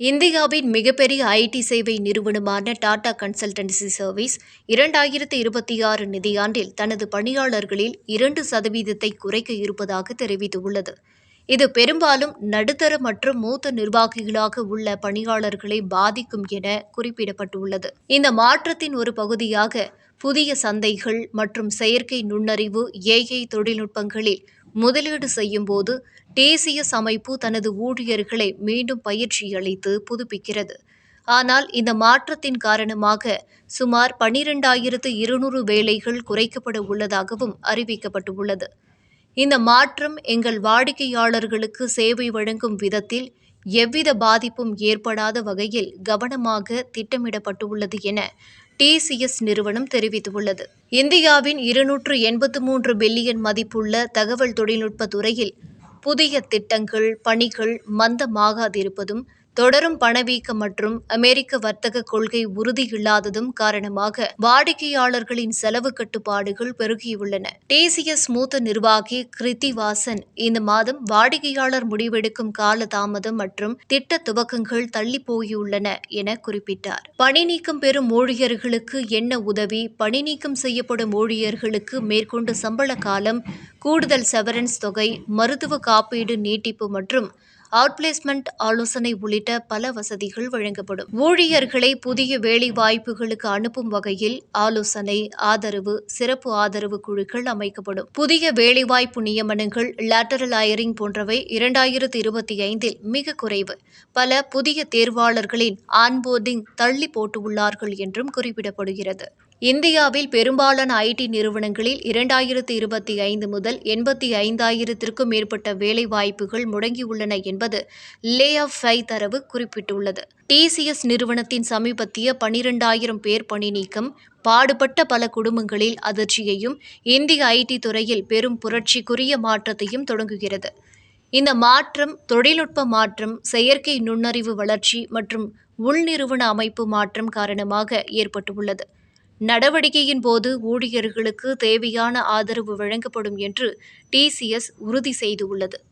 இந்தியாவின் மிகப்பெரிய ஐடி சேவை நிறுவனமான டாடா கன்சல்டன்சி சர்வீஸ் இரண்டாயிரத்து இருபத்தி ஆறு நிதியாண்டில் தனது பணியாளர்களில் இரண்டு சதவீதத்தை குறைக்க இருப்பதாக தெரிவித்துள்ளது. இது பெரும்பாலும் நடுத்தர மற்றும் மூத்த நிர்வாகிகளாக உள்ள பணியாளர்களை பாதிக்கும் என குறிப்பிடப்பட்டுள்ளது. இந்த மாற்றத்தின் ஒரு பகுதியாக புதிய சந்தைகள் மற்றும் செயற்கை நுண்ணறிவு ஏஐ தொழில்நுட்பங்களில் முதலீடு செய்யும்போது டிசிஎஸ் அமைப்பு தனது ஊழியர்களை மீண்டும் பயிற்சி அளித்து புதுப்பிக்கிறது. ஆனால் இந்த மாற்றத்தின் காரணமாக சுமார் பனிரெண்டாயிரத்து இருநூறு வேலைகள் குறைக்கப்பட உள்ளதாகவும் அறிவிக்கப்பட்டுள்ளது. இந்த மாற்றம் எங்கள் வாடிக்கையாளர்களுக்கு சேவை வழங்கும் விதத்தில் எவ்வித பாதிப்பும் ஏற்படாத வகையில் கவனமாக திட்டமிடப்பட்டுள்ளது என டிசிஎஸ் நிறுவனம் தெரிவித்துள்ளது. இந்தியாவின் இருநூற்று எண்பத்து மூன்று பில்லியன் மதிப்புள்ள தகவல் தொழில்நுட்ப துறையில் புதிய திட்டங்கள் பணிகள் மந்தமாகாதிருப்பதும் தொடரும் பணவீக்கம் மற்றும் அமெரிக்க வர்த்தக கொள்கை உறுதியில்லாததும் காரணமாக வாடிக்கையாளர்களின் செலவு கட்டுப்பாடுகள் பெருகியுள்ளன. டிசிஎஸ் மூத்த நிர்வாகி கிருத்திவாசன் இந்த மாதம் வாடிக்கையாளர் முடிவெடுக்கும் கால தாமதம் மற்றும் திட்ட துவக்கங்கள் தள்ளி போயுள்ளன என குறிப்பிட்டார். பணி நீக்கம் பெறும் ஊழியர்களுக்கு என்ன உதவி? பணி நீக்கம் செய்யப்படும் ஊழியர்களுக்கு மேற்கொண்டு சம்பள காலம் கூடுதல் செவரன்ஸ் தொகை மருத்துவ காப்பீடு நீட்டிப்பு மற்றும் அவுட்பிளேஸ்மெண்ட் ஆலோசனை உள்ளிட்ட பல வசதிகள் வழங்கப்படும். ஊழியர்களை புதிய வேலை வாய்ப்புகளுக்கு அனுப்பும் வகையில் ஆலோசனை ஆதரவு சிறப்பு ஆதரவு குழுக்கள் அமைக்கப்படும். புதிய வேலைவாய்ப்பு நியமனங்கள் லேட்டரல் ஹயரிங் போன்றவை இரண்டாயிரத்து இருபத்தி ஐந்தில் மிக குறைவு. பல புதிய தேர்வாளர்களின் ஆன்போர்டிங் தள்ளி போட்டுள்ளார்கள் என்றும் குறிப்பிடப்படுகிறது. இந்தியாவில் பெரும்பாலான ஐடி நிறுவனங்களில் இரண்டாயிரத்து இருபத்தி ஐந்து முதல் எண்பத்தி ஐந்தாயிரத்திற்கும் மேற்பட்ட வேலைவாய்ப்புகள் முடங்கியுள்ளன என்பது லே ஆஃப் ஃபை தரவு குறிப்பிட்டுள்ளது. டிசிஎஸ் நிறுவனத்தின் சமீபத்திய பனிரெண்டாயிரம் பேர் பணி நீக்கம் பாடுபட்ட பல குடும்பங்களில் அதிர்ச்சியையும் இந்திய ஐடி துறையில் பெரும் புரட்சிக்குரிய மாற்றத்தையும் தொடங்குகிறது. இந்த மாற்றம் தொழில்நுட்ப மாற்றம் செயற்கை நுண்ணறிவு வளர்ச்சி மற்றும் உள்நிறுவன அமைப்பு மாற்றம் காரணமாக ஏற்பட்டுள்ளது. நடவடிக்கையின் போது ஊழியர்களுக்கு தேவையான ஆதரவு வழங்கப்படும் என்று டிசிஎஸ் உறுதி செய்துள்ளது.